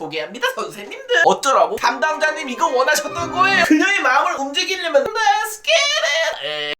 소개합니다 선생님들. 어쩌라고? 담당자님 이거 원하셨던 거예요. 그녀의 마음을 움직이려면 get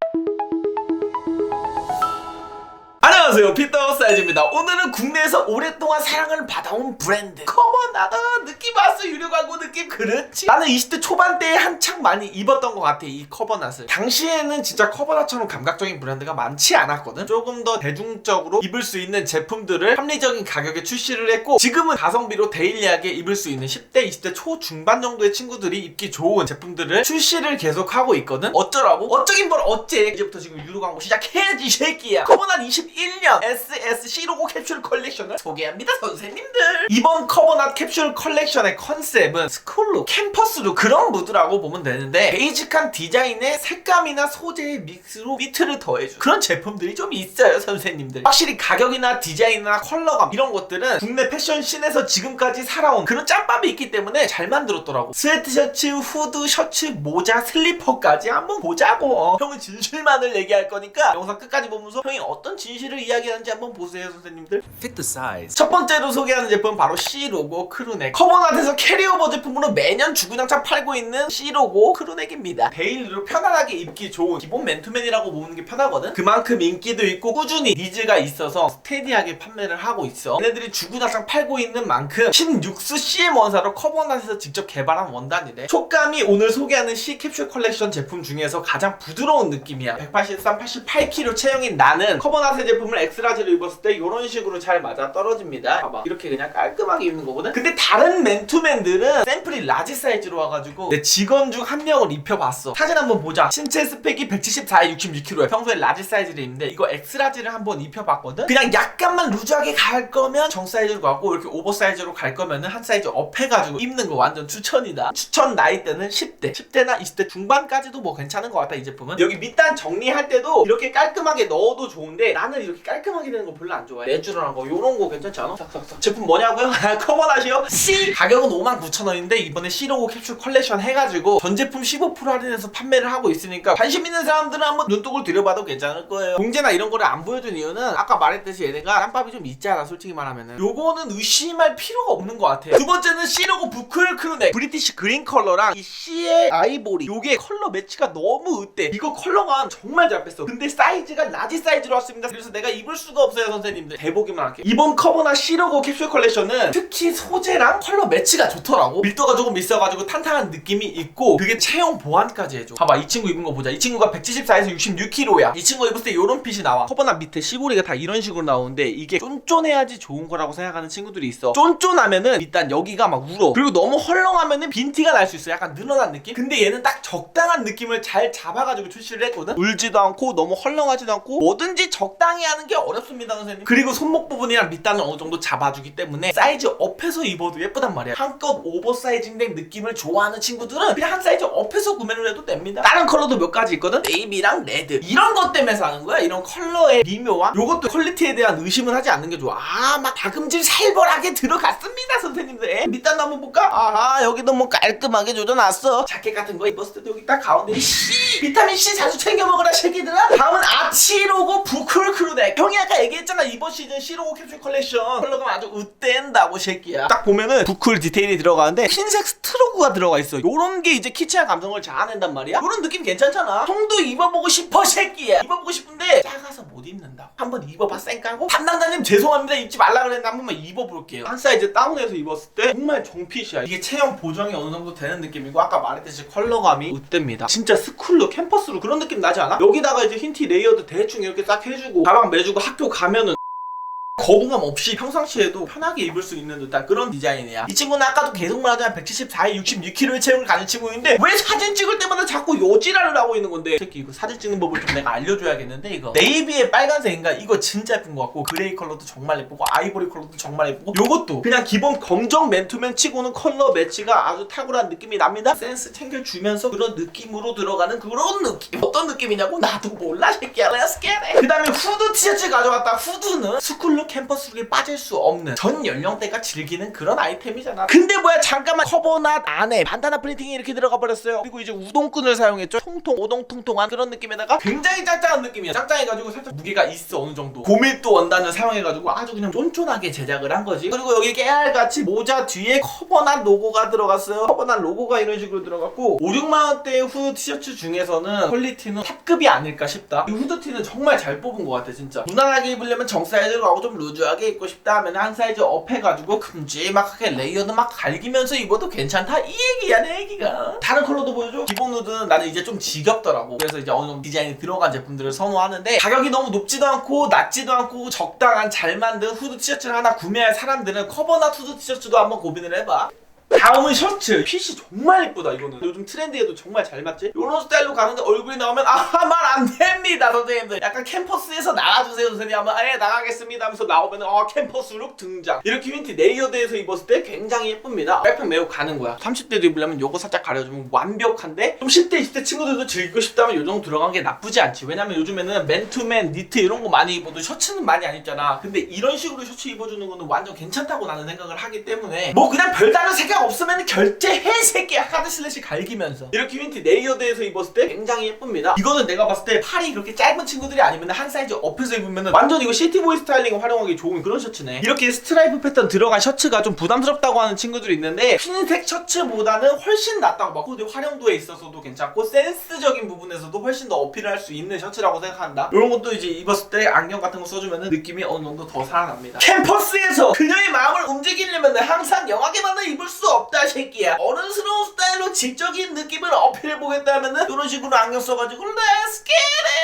안녕하세요. 피터 사이즈입니다. 오늘은 국내에서 오랫동안 사랑을 받아온 브랜드. 커버나다 느낌 왔어 유료 광고 느낌 그렇지. 나는 20대 초반대에 한창 많이 입었던 것 같아 이 커버낫을. 당시에는 진짜 커버낫처럼 감각적인 브랜드가 많지 않았거든. 조금 더 대중적으로 입을 수 있는 제품들을 합리적인 가격에 출시를 했고 지금은 가성비로 데일리하게 입을 수 있는 10대 20대 초중반 정도의 친구들이 입기 좋은 제품들을 출시를 계속하고 있거든. 어쩌라고? 어쩌긴 뭘 어째? 이제부터 지금 유료 광고 시작해야지 이 새끼야. 커버낫 21년 SSC 로고 캡슐 컬렉션을 소개합니다 선생님들. 이번 커버낫 캡슐 컬렉션의 컨셉은 스쿨룩, 캠퍼스룩 그런 무드라고 보면 되는데 베이직한 디자인에 색감이나 소재의 믹스로 비트를 더해준 그런 제품들이 좀 있어요 선생님들. 확실히 가격이나 디자인이나 컬러감 이런 것들은 국내 패션 씬에서 지금까지 살아온 그런 짬밥이 있기 때문에 잘 만들었더라고. 스웨트셔츠, 후드, 셔츠, 모자, 슬리퍼까지 한번 보자고. 어, 형은 진실만을 얘기할 거니까 영상 끝까지 보면서 형이 어떤 진실을 이야기하는지 한번 보세요 선생님들. The size. 첫 번째로 소개하는 제품 바로 C로고 크루넥. 커버낫에서 캐리오버 제품으로 매년 주구장창 팔고 있는 C로고 크루넥입니다. 데일리로 편안하게 입기 좋은 기본 맨투맨이라고 보는 게 편하거든? 그만큼 인기도 있고 꾸준히 니즈가 있어서 스테디하게 판매를 하고 있어. 얘네들이 주구장창 팔고 있는 만큼 16수 CM 원사로 커버낫에서 직접 개발한 원단이래. 촉감이 오늘 소개하는 C 캡슐 컬렉션 제품 중에서 가장 부드러운 느낌이야. 183, 88kg 체형인 나는 커버낫의 제품을 엑스라지로 입었을 때 이런 식으로 잘 맞아 떨어집니다. 봐봐. 이렇게 그냥 깔끔하게 입는 거거든? 근데 다른 맨투맨들은 샘플이 라지 사이즈로 와가지고 내 직원 중 한 명을 입혀봤어. 사진 한번 보자. 신체 스펙이 174에 66kg야 평소에 라지 사이즈를 입는데 이거 엑스라지를 한번 입혀봤거든? 그냥 약간만 루즈하게 갈 거면 정 사이즈로 가고 이렇게 오버 사이즈로 갈 거면은 한 사이즈 업 해가지고 입는 거 완전 추천이다. 추천 나이대는 10대. 10대나 20대 중반까지도 뭐 괜찮은 것 같아 이 제품은. 여기 밑단 정리할 때도 이렇게 깔끔하게 넣어도 좋은데 나는 이렇게 깔끔하게 되는 거 별로 안 좋아해. 내추럴한 거 요런 거 괜찮지 않아? 싹싹싹 제품 뭐냐고요? 커버낫이요? C! 가격은 59,000원인데 이번에 C로고 캡슐 컬렉션 해가지고 전 제품 15% 할인해서 판매를 하고 있으니까 관심 있는 사람들은 한번 눈독을 들여봐도 괜찮을 거예요. 공제나 이런 거를 안 보여준 이유는 아까 말했듯이 얘네가 땀밥이 좀 있잖아 솔직히 말하면은. 요거는 의심할 필요가 없는 것 같아 두 번째는 C로고 부클 크루넥. 브리티시 그린 컬러랑 이 C의 아이보리. 요게 컬러 매치가 너무 으대 이거 컬러감 정말 잘 뺐어. 근데 사이즈가 라지 사이즈로 왔습니다. 그래서 내가 입을 수가 없어요 선생님들. 대보기만 할게. 이번 커버나 C로고 capsule 컬렉션은 특히 소재랑 컬러 매치가 좋더라고. 밀도가 조금 있어가지고 탄탄한 느낌이 있고 그게 체형 보완까지 해줘. 봐봐 이 친구 입은 거 보자. 이 친구가 174에서 66kg야. 이 친구 입을 때 이런 핏이 나와. 커버나 밑에 시보리가 다 이런 식으로 나오는데 이게 쫀쫀해야지 좋은 거라고 생각하는 친구들이 있어. 쫀쫀하면은 일단 여기가 막 울어. 그리고 너무 헐렁하면은 빈티가 날 수 있어. 약간 늘어난 느낌? 근데 얘는 딱 적당한 느낌을 잘 잡아가지고 출시를 했거든? 울지도 않고 너무 헐렁하지도 않고 뭐든지 적당히 하는 게 어렵습니다 선생님. 그리고 손목 부분이랑 밑단을 어느 정도 잡아주기 때문에 사이즈 업해서 입어도 예쁘단 말이야. 한껏 오버사이징된 느낌을 좋아하는 친구들은 그냥 한 사이즈 업해서 구매를 해도 됩니다. 다른 컬러도 몇 가지 있거든? 네이비랑 레드. 이런 것 때문에 사는 거야? 이런 컬러의 미묘함? 요것도 퀄리티에 대한 의심은 하지 않는 게 좋아. 아막 다금질 살벌하게 들어갔습니다 선생님들. 에? 밑단도 한번 볼까? 아하 여기도 뭐 깔끔하게 조져놨어. 자켓 같은 거 입었을 때도 여기 딱 가운데 C 비타민 C 자주 챙겨 먹으라 새끼들아. 다음은 아치 로고 부클 크루넥 형이 아까 얘기했잖아. 이번 시즌 C로고 캡슐 컬렉션 컬러가 아주 으뗀다고 새끼야. 딱 보면은 부클 디테일이 들어가는데 흰색 스트로크가 들어가 있어. 요런 게 이제 키치한 감성을 자아낸단 말이야? 요런 느낌 괜찮잖아. 형도 입어보고 싶어 새끼야. 입어보고 싶은데 작아서 못 입는다. 한번 입어봐 쌩까고. 담당자님 죄송합니다. 입지 말라 그랬는데 한 번만 입어볼게요. 한 사이즈 다운해서 입었을 때 정말 정핏이야. 이게 체형 보정이 어느 정도 되는 느낌이고 아까 말했듯이 컬러감이 으뗍니다. 진짜 스쿨로 캠퍼스로 그런 느낌 나지 않아? 여기다가 이제 흰 티 레이어드 대충 이렇게 딱 해주고 가방 매주고 학교 가면은 거부감 없이 평상시에도 편하게 입을 수 있는 듯한 그런 디자인이야. 이 친구는 아까도 계속 말하자면 174에 66kg의 체형을 가진 친구인데 왜 사진 찍을 때마다 자꾸 요지랄을 하고 있는 건데? 특히 이거 사진 찍는 법을 좀 내가 알려줘야겠는데 이거. 네이비의 빨간색인가? 이거 진짜 예쁜 것 같고 그레이 컬러도 정말 예쁘고 아이보리 컬러도 정말 예쁘고 요것도 그냥 기본 검정 맨투맨 치고는 컬러 매치가 아주 탁월한 느낌이 납니다. 센스 챙겨주면서 그런 느낌으로 들어가는 그런 느낌. 어떤 느낌이냐고? 나도 몰라 새끼야. It. 그 다음에 후드 티셔츠 가져왔다. 후드는 스쿨룩 캠퍼스룩에 빠질 수 없는 전 연령대가 즐기는 그런 아이템이잖아. 근데 뭐야 잠깐만. 커버낫 안에 반다나 프린팅이 이렇게 들어가 버렸어요. 그리고 이제 우동끈을 사용했죠. 통통 오동통통한 그런 느낌에다가 굉장히 짱짱한 느낌이야 짱짱해가지고 살짝 무게가 있어 어느 정도. 고밀도 원단을 사용해가지고 아주 그냥 쫀쫀하게 제작을 한 거지. 그리고 여기 깨알같이 모자 뒤에 커버낫 로고가 들어갔어요. 커버낫 로고가 이런 식으로 들어갔고 5, 6만원대의 후드 티셔츠 중에서는 퀄리티는 탑급이 아닐까 싶다. 이 후드티는 정말 잘 뽑은 것 같아 진짜. 무난하게 입으려면 정 사이즈로 하고 좀 루즈하게 입고 싶다 하면 한 사이즈 업 해가지고 큼지막하게 레이어드 막 갈기면서 입어도 괜찮다? 이 얘기야 내 얘기가. 다른 컬러도 보여줘? 기본 누드는 나는 이제 좀 지겹더라고. 그래서 이제 어느 정도 디자인이 들어간 제품들을 선호하는데 가격이 너무 높지도 않고 낮지도 않고 적당한 잘 만든 후드 티셔츠를 하나 구매할 사람들은 커버나 후드 티셔츠도 한번 고민을 해봐 다음은 셔츠. 핏이 정말 예쁘다 이거는. 요즘 트렌드에도 정말 잘 맞지? 요런 스타일로 가는데 얼굴이 나오면 아말안 됩니다 선생님들. 약간 캠퍼스에서 나가주세요 선생님. 하면 아예 나가겠습니다 하면서 나오면 어 캠퍼스 룩 등장. 이렇게 윈티 레이어드에서 입었을 때 굉장히 예쁩니다. 백팩 메고 가는 거야. 30대도 입으려면 요거 살짝 가려주면 완벽한데 좀 10대 20대 친구들도 즐기고 싶다면 요 정도 들어간 게 나쁘지 않지. 왜냐면 요즘에는 맨투맨 니트 이런 거 많이 입어도 셔츠는 많이 안 입잖아. 근데 이런 식으로 셔츠 입어주는 거는 완전 괜찮다고 나는 생각을 하기 때문에 뭐 그냥 별다른 생각 없으면 결제해 새끼야 카드 슬래시 갈기면서. 이렇게 윈티 레이어드에서 입었을 때 굉장히 예쁩니다. 이거는 내가 봤을 때 팔이 그렇게 짧은 친구들이 아니면 한 사이즈 업해서 입으면 완전 이거 시티보이 스타일링 활용하기 좋은 그런 셔츠네. 이렇게 스트라이프 패턴 들어간 셔츠가 좀 부담스럽다고 하는 친구들이 있는데 흰색 셔츠보다는 훨씬 낫다고 막 코디 활용도에 있어서도 괜찮고 센스적인 부분에서도 훨씬 더 어필을 할수 있는 셔츠라고 생각한다. 이런 것도 이제 입었을 때 안경 같은 거 써주면 느낌이 어느 정도 더 살아납니다. 캠퍼스에서 그녀의 마음을 움직이려면 항상 영하게만은 입을 수 없다 새끼야. 어른스러운 스타일로 지적인 느낌을 어필해보겠다 하면은 이런 식으로 안경 써가지고 get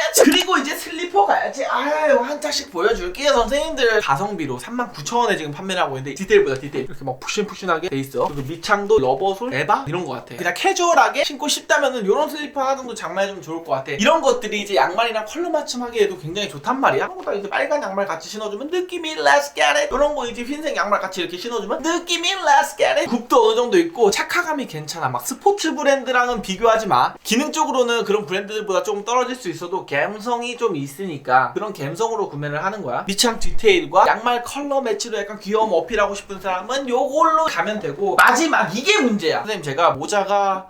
it 그리고 이제 슬리퍼 가야지. 아유 한 짝씩 보여줄게요 선생님들. 가성비로 39,000원에 지금 판매를 하고 있는데 디테일보다 디테일. 이렇게 막 푹신푹신하게 돼 있어. 그리고 밑창도 러버솔 레바? 이런 거 같아. 그냥 캐주얼하게 신고 싶다면은 이런 슬리퍼 하나 정도 장만해주면 좋을 것 같아. 이런 것들이 이제 양말이랑 컬러 맞춤하기에도 굉장히 좋단 말이야. 그런 거다 이제 빨간 양말 같이 신어주면 느낌이 Let's it. 이런 거 이제 흰색 양말 같이 이렇게 신어주면 느낌이 Let's it. 굽도 어느 정도 있고 착화감이 괜찮아. 막 스포츠 브랜드랑은 비교하지 마. 기능적으로는 그런 브랜드들보다 조금 떨어질 수 있어도 감성이 좀 있으니까 그런 감성으로 구매를 하는 거야. 밑창 디테일과 양말 컬러 매치로 약간 귀여움 어필하고 싶은 사람은 요걸로 가면 되고 마지막 이게 문제야. 선생님 제가 모자가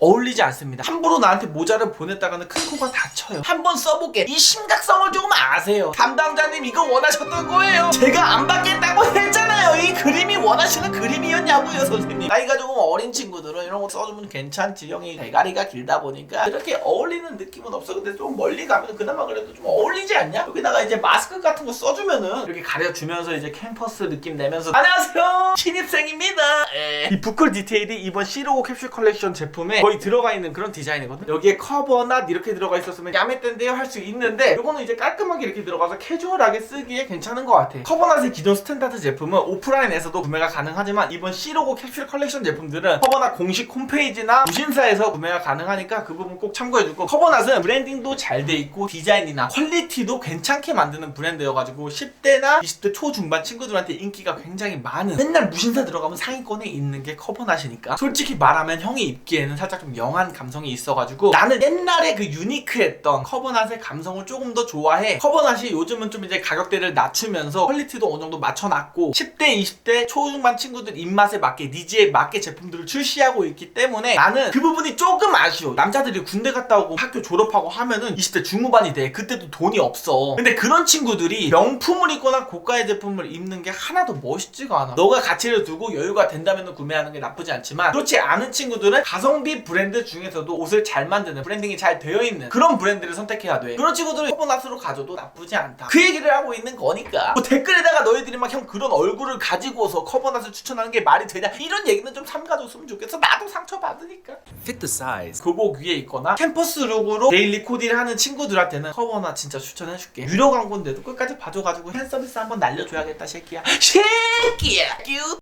어울리지 않습니다. 함부로 나한테 모자를 보냈다가는 큰 코가 다쳐요. 한번 써보게. 이 심각성을 조금 아세요. 담당자님 이거 원하셨던 거예요. 제가 안 받겠다고 했잖아요. 이 그림이 원하시는 그림이었냐고요, 선생님. 나이가 조금 어린 친구들은 이런 거 써주면 괜찮지. 형이 대가리가 길다 보니까 이렇게 어울리는 느낌은 없어. 근데 좀 멀리 가면 그나마 그래도 좀 어울리지 않냐? 여기다가 이제 마스크 같은 거 써주면은 이렇게 가려주면서 이제 캠퍼스 느낌 내면서 안녕하세요. 신입생입니다. 에. 이 부클 디테일이 이번 시로고 캡슐 컬렉션 제품에 거의 들어가 있는 그런 디자인이거든. 여기에 커버나 이렇게 들어가 있었으면 야매땐데요 할 수 있는데 이거는 이제 깔끔하게 이렇게 들어가서 캐주얼하게 쓰기에 괜찮은 것 같아. 커버낫의 기존 스탠다드 제품은 오프라인에서도 구매가 가능하지만 이번 시로고 캡슐 컬렉션 제품들은 커버낫 공식 홈페이지나 무신사에서 구매가 가능하니까 그 부분 꼭 참고해주고 커버낫은 브랜딩도 잘 돼 있고 디자인이나 퀄리티도 괜찮게 만드는 브랜드여가지고 10대나 20대 초중반 친구들한테 인기가 굉장히 많은 맨날 무신사 들어가면 상위권에 있는 게 커버낫이니까 솔직히 말하면 형이 입기에는 살짝 좀 영한 감성이 있어가지고 나는 옛날에 그 유니크했던 커버낫의 감성을 조금 더 좋아해. 커버낫이 요즘은 좀 이제 가격대를 낮추면서 퀄리티도 어느 정도 맞춰놨고 10대 20대 초중반 친구들 입맛에 맞게 니즈에 맞게 제품들을 출시하고 있기 때문에 나는 그 부분이 조금 아쉬워. 남자들이 군대 갔다 오고 학교 졸업하고 하면은 20대 중후반이 돼. 그때도 돈이 없어. 근데 그런 친구들이 명품을 입거나 고가의 제품을 입는 게 하나도 멋있지가 않아. 너가 가치를 두고 여유가 된다면 구매하는 게 나쁘지 않지만 그렇지 않은 친구들은 가성비 브랜드 중에서도 옷을 잘 만드는 브랜딩이 잘 되어 있는 그런 브랜드를 선택해야 돼. 그런 친구들은 커버낫으로 가져도 나쁘지 않다. 그 얘기를 하고 있는 거니까. 뭐 댓글에다가 너희들이 막 형 그런 얼굴을 가지고서 커버낫을 추천하는 게 말이 되냐? 이런 얘기는 좀 삼가줬으면 좋겠어. 나도 상처받으니까. Fit the size. 교복 위에 있거나 캠퍼스 룩으로 데일리 코디를 하는 친구들한테는 커버나 진짜 추천해줄게. 유료 광고인데도 끝까지 봐줘가지고 팬 서비스 한번 날려줘야겠다 새끼야. 새끼야! 큐